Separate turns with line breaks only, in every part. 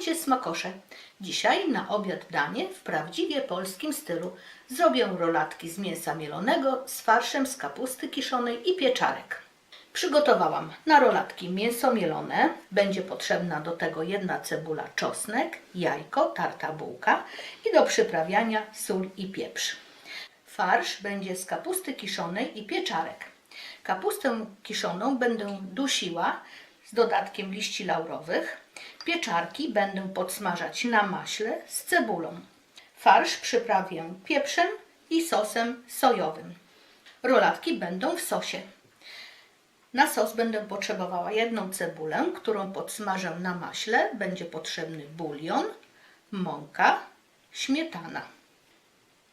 Witajcie smakosze. Dzisiaj na obiad danie w prawdziwie polskim stylu. Zrobię rolatki z mięsa mielonego z farszem z kapusty kiszonej i pieczarek. Przygotowałam na rolatki mięso mielone. Będzie potrzebna do tego jedna cebula, czosnek, jajko, tarta bułka i do przyprawiania sól i pieprz. Farsz będzie z kapusty kiszonej i pieczarek. Kapustę kiszoną będę dusiła z dodatkiem liści laurowych. Pieczarki będę podsmażać na maśle z cebulą. Farsz przyprawię pieprzem i sosem sojowym. Rolatki będą w sosie. Na sos będę potrzebowała jedną cebulę, którą podsmażę na maśle. Będzie potrzebny bulion, mąka, śmietana.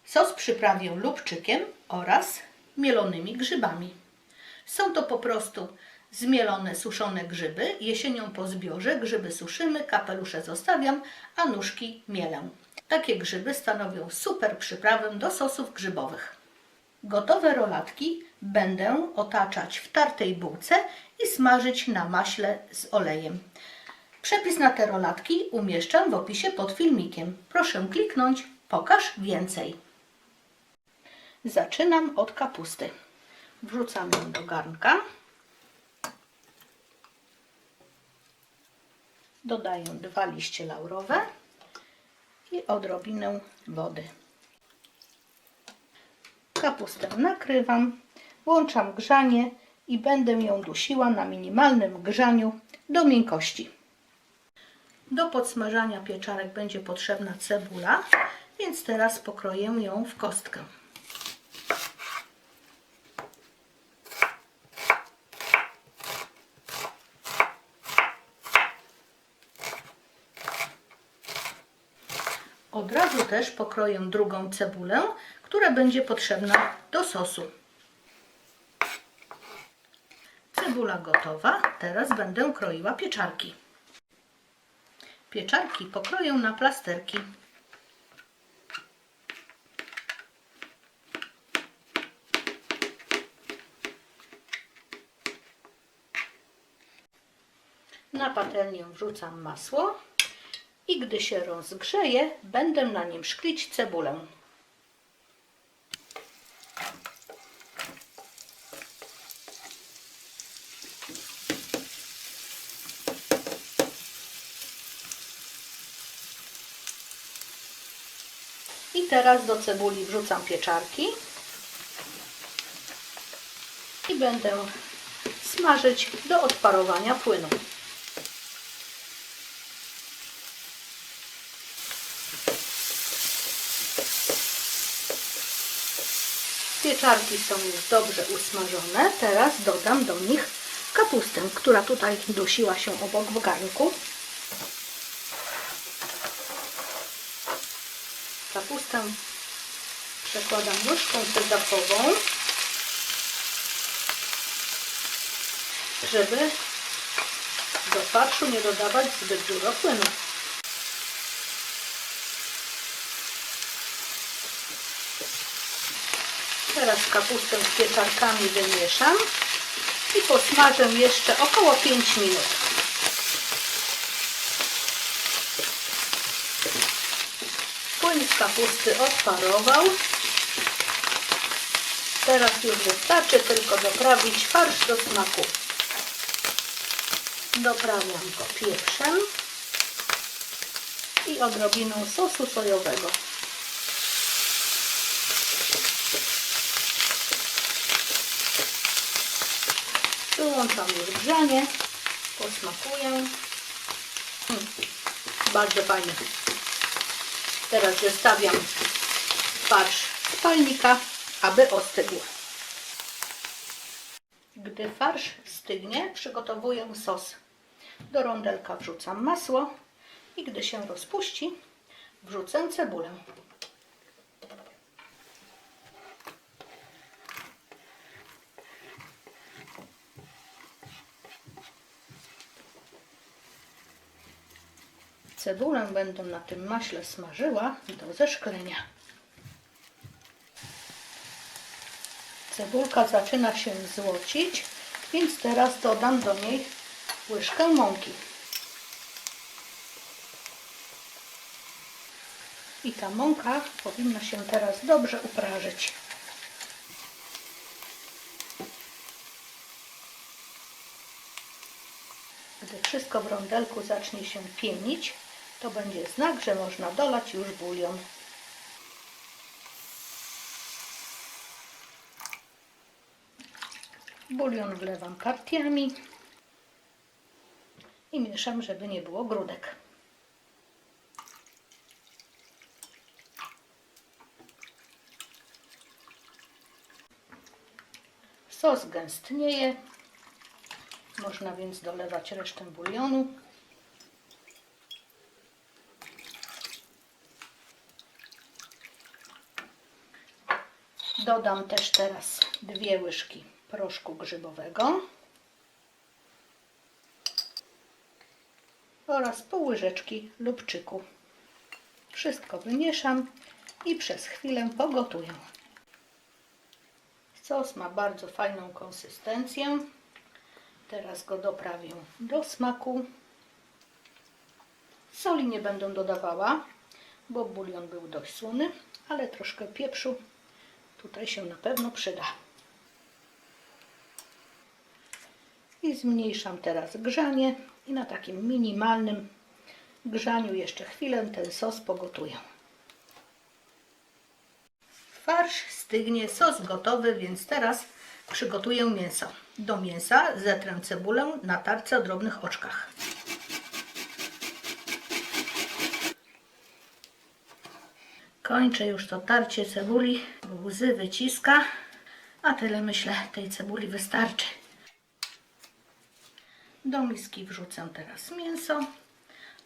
Sos przyprawię lubczykiem oraz mielonymi grzybami. Są to po prostu zmielone, suszone grzyby. Jesienią po zbiorze grzyby suszymy, kapelusze zostawiam, a nóżki mielę. Takie grzyby stanowią super przyprawę do sosów grzybowych. Gotowe rolatki będę otaczać w tartej bułce i smażyć na maśle z olejem. Przepis na te rolatki umieszczam w opisie pod filmikiem. Proszę kliknąć Pokaż więcej. Zaczynam od kapusty. Wrzucam ją do garnka. Dodaję dwa liście laurowe i odrobinę wody. Kapustę nakrywam, włączam grzanie i będę ją dusiła na minimalnym grzaniu do miękkości. Do podsmażania pieczarek będzie potrzebna cebula, więc teraz pokroję ją w kostkę. Od razu też pokroję drugą cebulę, która będzie potrzebna do sosu. Cebula gotowa, teraz będę kroiła pieczarki. Pieczarki pokroję na plasterki. Na patelnię wrzucam masło i gdy się rozgrzeje, będę na nim szklić cebulę. I teraz do cebuli wrzucam pieczarki i będę smażyć do odparowania płynu. Pieczarki są już dobrze usmażone. Teraz dodam do nich kapustę, która tutaj dusiła się obok w garnku. Kapustę przekładam łyżką sezapową, żeby do farszu nie dodawać zbyt dużo płynu. Teraz kapustę z pieczarkami wymieszam i posmażę jeszcze około 5 minut. Płyn z kapusty odparował. Teraz już wystarczy tylko doprawić farsz do smaku. Doprawiam go pieprzem i odrobiną sosu sojowego. Wyłączam już grzanie, posmakuję. Mm, bardzo fajnie. Teraz wystawiam farsz z palnika, aby ostygł. Gdy farsz stygnie, przygotowuję sos. Do rondelka wrzucam masło i gdy się rozpuści, wrzucę cebulę. Cebulę będę na tym maśle smażyła do zeszklenia. Cebulka zaczyna się złocić, więc teraz dodam do niej łyżkę mąki. I ta mąka powinna się teraz dobrze uprażyć. Gdy wszystko w rondelku zacznie się pienić, to będzie znak, że można dolać już bulion. Bulion wlewam partiami i mieszam, żeby nie było grudek. Sos gęstnieje. Można więc dolewać resztę bulionu. Dodam też teraz dwie łyżki proszku grzybowego oraz pół łyżeczki lubczyku. Wszystko wymieszam i przez chwilę pogotuję. Sos ma bardzo fajną konsystencję. Teraz go doprawię do smaku. Soli nie będę dodawała, bo bulion był dość słony, ale troszkę pieprzu tutaj się na pewno przyda. I zmniejszam teraz grzanie i na takim minimalnym grzaniu jeszcze chwilę ten sos pogotuję. Farsz stygnie, sos gotowy, więc teraz przygotuję mięso. Do mięsa zetrę cebulę na tarce o drobnych oczkach. Kończę już to tarcie cebuli, łzy wyciska, a tyle myślę tej cebuli wystarczy. Do miski wrzucę teraz mięso.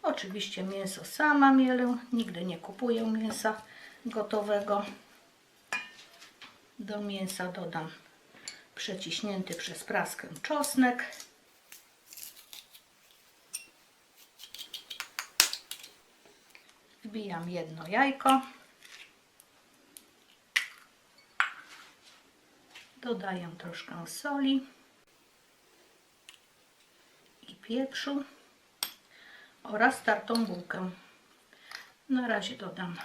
Oczywiście mięso sama mielę, nigdy nie kupuję mięsa gotowego. Do mięsa dodam przeciśnięty przez praskę czosnek. Wbijam jedno jajko. Dodaję troszkę soli i pieprzu oraz tartą bułkę. Na razie dodam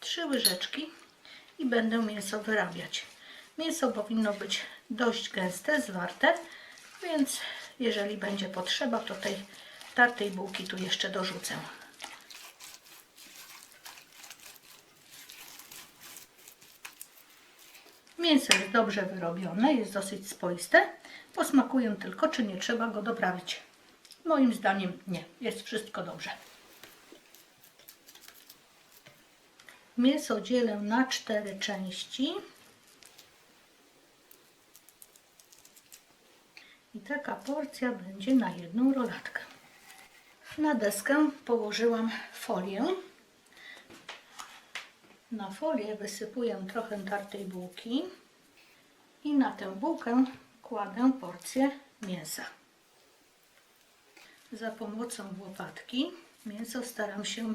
trzy łyżeczki i będę mięso wyrabiać. Mięso powinno być dość gęste, zwarte, więc jeżeli będzie potrzeba, to tej tartej bułki tu jeszcze dorzucę. Mięso jest dobrze wyrobione, jest dosyć spoiste. Posmakuję tylko, czy nie trzeba go doprawić. Moim zdaniem nie, jest wszystko dobrze. Mięso dzielę na cztery części. I taka porcja będzie na jedną rolatkę. Na deskę położyłam folię. Na folię wysypuję trochę tartej bułki i na tę bułkę kładę porcję mięsa. Za pomocą łopatki mięso staram się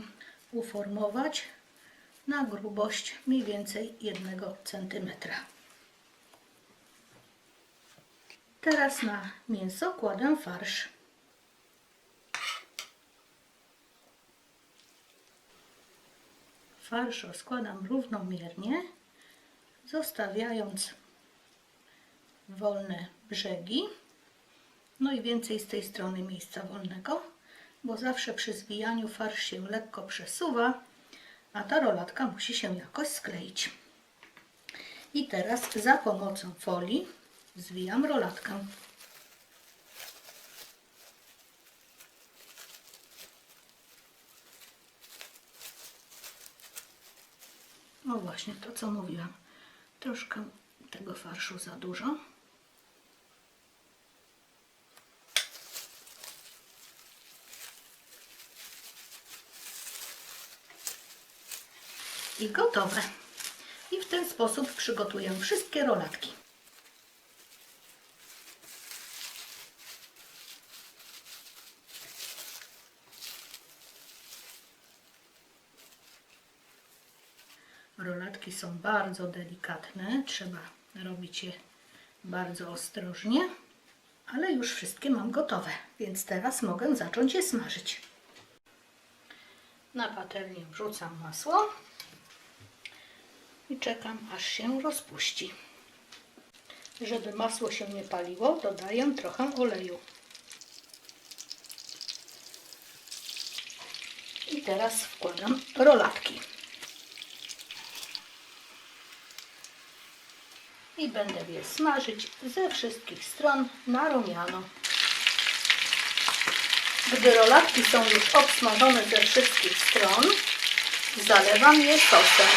uformować na grubość mniej więcej 1 cm. Teraz na mięso kładę farsz. Farsz rozkładam równomiernie, zostawiając wolne brzegi. No i więcej z tej strony miejsca wolnego, bo zawsze przy zwijaniu farsz się lekko przesuwa, a ta rolatka musi się jakoś skleić. I teraz za pomocą folii zwijam rolatkę. Właśnie to co mówiłam. Troszkę tego farszu za dużo. I gotowe. I w ten sposób przygotuję wszystkie rolatki. Rolatki są bardzo delikatne, trzeba robić je bardzo ostrożnie, ale już wszystkie mam gotowe, więc teraz mogę zacząć je smażyć. Na patelnię wrzucam masło i czekam aż się rozpuści. Żeby masło się nie paliło, dodaję trochę oleju. I teraz wkładam rolatki. I będę je smażyć ze wszystkich stron na rumiano. Gdy rolatki są już obsmażone ze wszystkich stron, zalewam je sosem.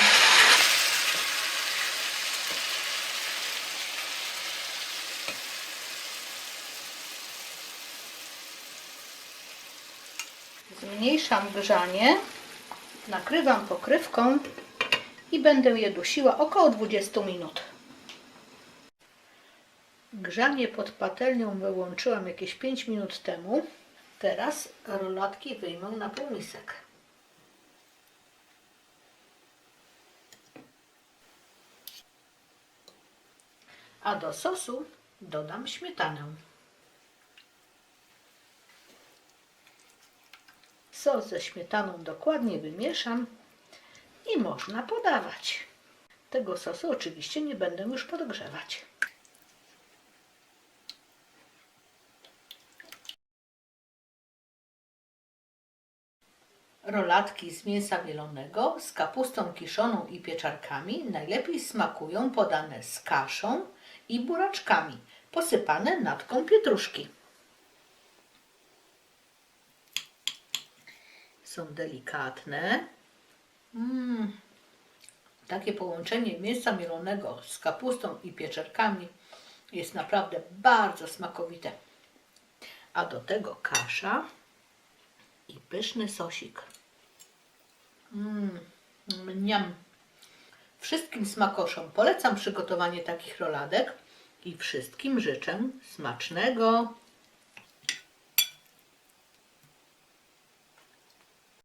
Zmniejszam grzanie, nakrywam pokrywką i będę je dusiła około 20 minut. Grzanie pod patelnią wyłączyłam jakieś 5 minut temu. Teraz rolatki wyjmę na półmisek. A do sosu dodam śmietanę. Sos ze śmietaną dokładnie wymieszam i można podawać. Tego sosu oczywiście nie będę już podgrzewać. Rolatki z mięsa mielonego z kapustą kiszoną i pieczarkami najlepiej smakują podane z kaszą i buraczkami, posypane natką pietruszki. Są delikatne. Mm. Takie połączenie mięsa mielonego z kapustą i pieczarkami jest naprawdę bardzo smakowite. A do tego kasza i pyszny sosik. Mmm. Wszystkim smakoszom polecam przygotowanie takich roladek i wszystkim życzę smacznego.